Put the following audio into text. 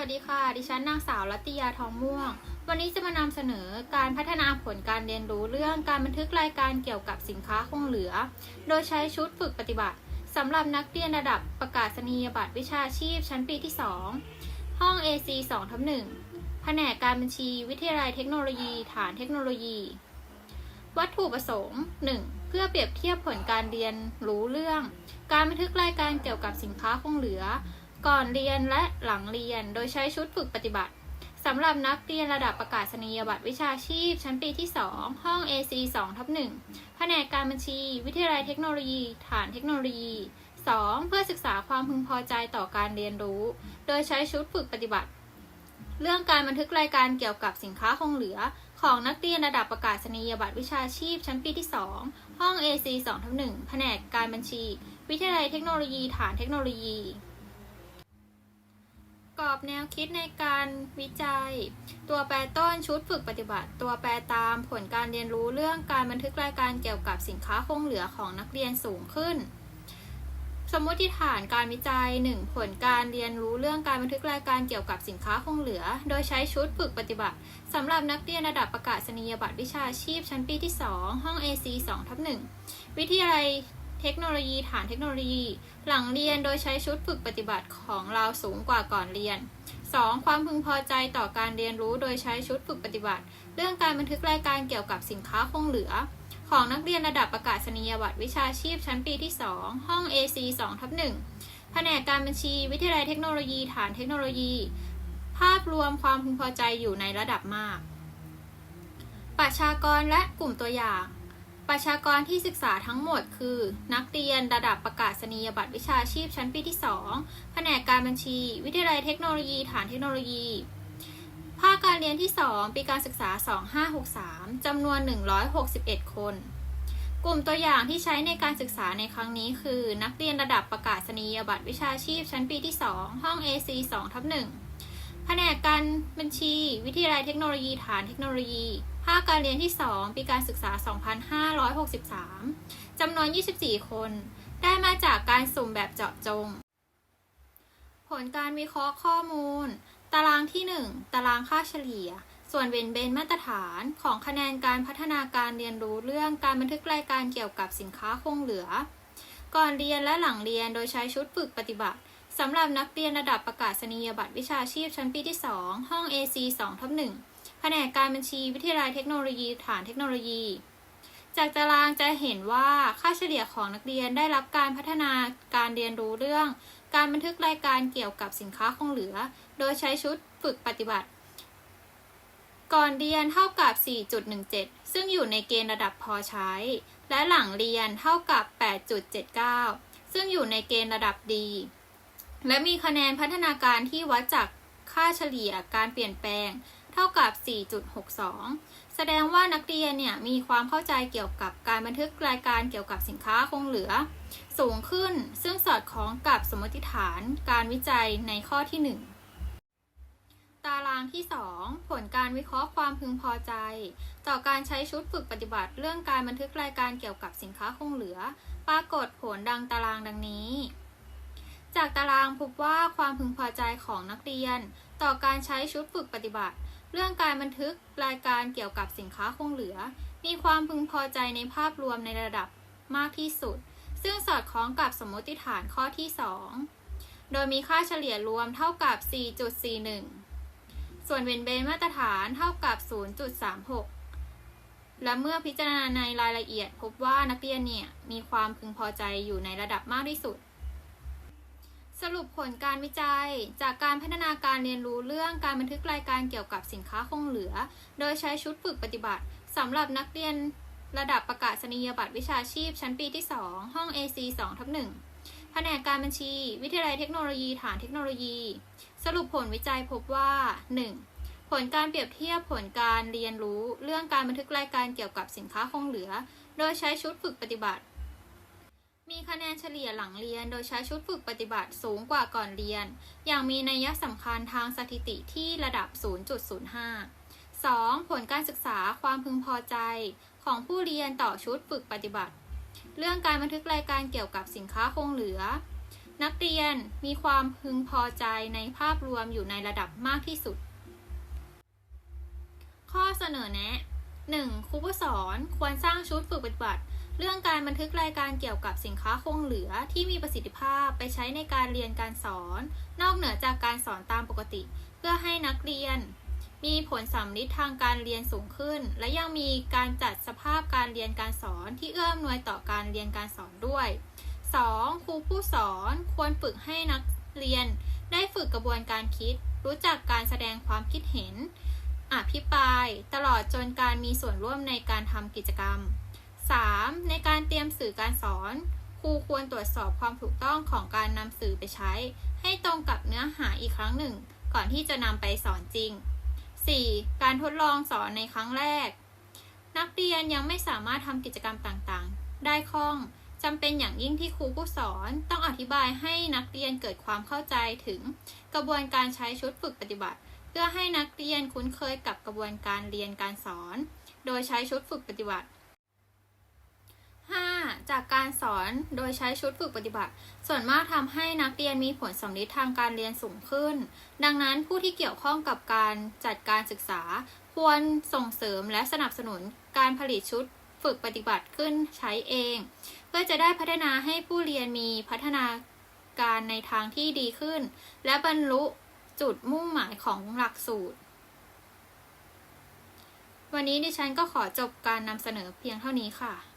วัสดีค่ะ ดิฉันนางสาวรัติยาทองม่วง วันนี้จะมานำเสนอการพัฒนาผลการเรียนรู้เรื่องการบันทึกรายการเกี่ยวกับสินค้าคงเหลือ โดยใช้ชุดฝึกปฏิบัติสำหรับนักเรียนระดับประกาศนียบัตรวิชาชีพชั้นปีที่ 2 ห้อง AC 2ทับ1แผนกการบัญชีวิทยาลัยเทคโนโลยี ฐานเทคโนโลยี วัตถุประสงค์ 1. เพื่อเปรียบเทียบผลการเรียนรู้เรื่อง การบันทึกรายการเกี่ยวกับสินค้าคงเหลือ ก่อนเรียนและหลังเรียน โดยใช้ชุดฝึกปฏิบัติสำหรับนักเรียนระดับประกาศนียบัตรวิชาชีพ ชั้นปีที่ 2 ห้อง AC 2ทับ1แผนกการบัญชี วิทยาลัยเทคโนโลยี ฐานเทคโนโลยี 2. เพื่อศึกษาความพึงพอใจต่อการเรียนรู้ โดยใช้ชุดฝึกปฏิบัติ เรื่องการบันทึกรายการเกี่ยวกับสินค้าคงเหลือ ของนักเรียนระดับประกาศนียบัตรวิชาชีพ ชั้นปีที่ 2 ห้อง AC 2ทับ1แผนกการบัญชี วิทยาลัยเทคโนโลยี ฐานเทคโนโลยี กอบแนวคิดในการวิจัย ตัวแปรต้นชุดฝึกปฏิบัติ ตัวแปรตามผลการเรียนรู้เรื่องการบันทึกรายการเกี่ยวกับสินค้าคงเหลือของนักเรียนสูงขึ้น สมมติฐานการวิจัย 1. ผลการเรียนรู้เรื่องการบันทึกรายการเกี่ยวกับสินค้าคงเหลือ โดยใช้ชุดฝึกปฏิบัติสำหรับนักเรียนระดับประกาศนียบัตรวิชาชีพชั้นปีที่ 2 ห้อง AC 2ทับ1วิทยาลัย เทคโนโลยีฐานเทคโนโลยี หลังเรียนโดยใช้ชุดฝึกปฏิบัติของเราสูงกว่าก่อนเรียน 2. ความพึงพอใจต่อการเรียนรู้โดยใช้ชุดฝึกปฏิบัติ เรื่องการบันทึกรายการเกี่ยวกับสินค้าคงเหลือ ของนักเรียนระดับประกาศนียบัตรวิชาชีพชั้นปีที่ 2 ห้อง AC 2ทับ1แผนกการบัญชีวิทยาลัยเทคโนโลยี ฐานเทคโนโลยี ภาพรวมความพึงพอใจอยู่ในระดับมาก ประชากรและกลุ่มตัวอย่าง ประชากรที่ศึกษาทั้งหมดคือ นักเรียนระดับประกาศนียบัตรวิชาชีพชั้นปีที่ 2 แผนกการบัญชี วิทยาลัยเทคโนโลยี ฐานเทคโนโลยี ภาคการเรียนที่ 2 ปีการศึกษา 2563จำนวน 161 คน กลุ่มตัวอย่างที่ใช้ในการศึกษาในครั้งนี้คือ นักเรียนระดับประกาศนียบัตรวิชาชีพชั้นปีที่ 2 ห้อง AC 2ทับ1แผนกการบัญชี วิทยาลัยเทคโนโลยี ฐานเทคโนโลยี ภาคการเรียนที่ 2 ปีการศึกษา 2563 จำนวน 24 คน ได้มาจากการสุ่มแบบเจาะจง ผลการวิเคราะห์ข้อมูล ตารางที่ 1 ตารางค่าเฉลี่ย ส่วนเวนเบนมาตรฐานของคะแนนการพัฒนาการเรียนรู้เรื่องการบันทึกรายการเกี่ยวกับสินค้าคงเหลือ ก่อนเรียนและหลังเรียนโดยใช้ชุดฝึกปฏิบัติสำหรับนักเรียนระดับประกาศนียบัตรวิชาชีพชั้นปีที่ 2 ห้อง AC 2ทับ1 แผนกการบัญชีวิทยาลัยเทคโนโลยีฐานเทคโนโลยี จากตารางจะเห็นว่าค่าเฉลี่ยของนักเรียนได้รับการพัฒนาการเรียนรู้เรื่อง การบันทึกรายการเกี่ยวกับสินค้าคงเหลือ โดยใช้ชุดฝึกปฏิบัติ ก่อนเรียนเท่ากับ 4.17 ซึ่งอยู่ในเกณฑ์ระดับพอใช้ และหลังเรียนเท่ากับ 8.79 ซึ่งอยู่ในเกณฑ์ระดับดี และมีคะแนนพัฒนาการที่วัดจาก ค่าเฉลี่ยการเปลี่ยนแปลงเท่ากับ 4.62 แสดงว่านักเรียนเนี่ยมีความเข้าใจเกี่ยวกับการบันทึกรายการเกี่ยวกับสินค้าคงเหลือ สูงขึ้นซึ่งสอดคล้องกับสมมติฐานการวิจัยในข้อที่ 1 ตารางที่ 2 ผลการวิเคราะห์ความพึงพอใจ ต่อการใช้ชุดฝึกปฏิบัติเรื่องการบันทึกรายการเกี่ยวกับสินค้าคงเหลือ ปรากฏผลดังตารางดังนี้ จากตารางพบว่าความพึงพอใจของนักเรียน ต่อการใช้ชุดฝึกปฏิบัติ เรื่องการบันทึกรายการเกี่ยวกับสินค้าคงเหลือ มีความพึงพอใจในภาพรวมในระดับมากที่สุด ซึ่งสอดคล้องกับสมมติฐานข้อที่ 2 โดยมีค่าเฉลี่ยรวมเท่ากับ 4.41 ส่วนเวนเบนมาตรฐานเท่ากับ 0.36และเมื่อพิจารณาในรายละเอียดพบว่านักเรียนเนี่ยมีความพึงพอใจอยู่ในระดับมากที่สุด สรุปผลการวิจัย จากการพัฒนาการเรียนรู้เรื่องการบันทึกรายการเกี่ยวกับสินค้าคงเหลือ โดยใช้ชุดฝึกปฏิบัติสำหรับนักเรียนระดับประกาศนียบัตรวิชาชีพ ชั้นปีที่ 2 ห้อง AC 2ทับ1แผนกการบัญชี วิทยาลัยเทคโนโลยีฐานเทคโนโลยี สรุปผลวิจัยพบว่า 1. ผลการเปรียบเทียบผลการเรียนรู้ เรื่องการบันทึกรายการเกี่ยวกับสินค้าคงเหลือ โดยใช้ชุดฝึกปฏิบัติ มีคะแนนเฉลี่ยหลังเรียน โดยใช้ชุดฝึกปฏิบัติสูงกว่าก่อนเรียน อย่างมีนัยสำคัญทางสถิติที่ระดับ 0.05 2. ผลการศึกษาความพึงพอใจของผู้เรียนต่อชุดฝึกปฏิบัติ เรื่องการบันทึกรายการเกี่ยวกับสินค้าคงเหลือ นักเรียนมีความพึงพอใจในภาพรวมอยู่ในระดับมากที่สุด ข้อเสนอแนะ 1. ครูผู้สอนควรสร้างชุดฝึกปฏิบัติ เรื่องการบันทึกรายการเกี่ยวกับสินค้าคงเหลือที่มีประสิทธิภาพไปใช้ในการเรียนการสอน นอกเหนือจากการสอนตามปกติ เพื่อให้นักเรียน มีผลสำลิดทางการเรียนสูงขึ้น และยังมีการจัดสภาพการเรียนการสอนที่เอื้ออำนวยต่อการเรียนการสอนด้วย 2. ครูผู้สอนควรฝึกให้นักเรียน ได้ฝึกกระบวนการคิด รู้จักการแสดงความคิดเห็น อภิปราย ตลอดจนการมีส่วนร่วมในการทำกิจกรรม 3. ในการเตรียมสื่อการสอน ครูควรตรวจสอบความถูกต้องของการนำสื่อไปใช้ ให้ตรงกับเนื้อหาอีกครั้งหนึ่ง ก่อนที่จะนำไปสอนจริง 4. การทดลองสอนในครั้งแรก นักเรียนยังไม่สามารถทำกิจกรรมต่างๆ ได้คล่องจำเป็นอย่างยิ่งที่ครูผู้สอนต้องอธิบายให้นักเรียนเกิดความเข้าใจถึงกระบวนการใช้ชุดฝึกปฏิบัติ เพื่อให้นักเรียนคุ้นเคยกับกระบวนการเรียนการสอน โดยใช้ชุดฝึกปฏิบัติ 5. จากการสอนโดยใช้ชุดฝึกปฏิบัติ ส่วนมากทำให้นักเรียนมีผลสำลิดทางการเรียนสูงขึ้น ดังนั้นผู้ที่เกี่ยวข้องกับการจัดการศึกษา ควรส่งเสริมและสนับสนุนการผลิตชุดฝึกปฏิบัติขึ้นใช้เอง เพื่อจะได้พัฒนาให้ผู้เรียนมีพัฒนาการในทางที่ดีขึ้น และบรรลุจุดมุ่งหมายของหลักสูตร วันนี้ดิฉันก็ขอจบการนำเสนอเพียงเท่านี้ค่ะ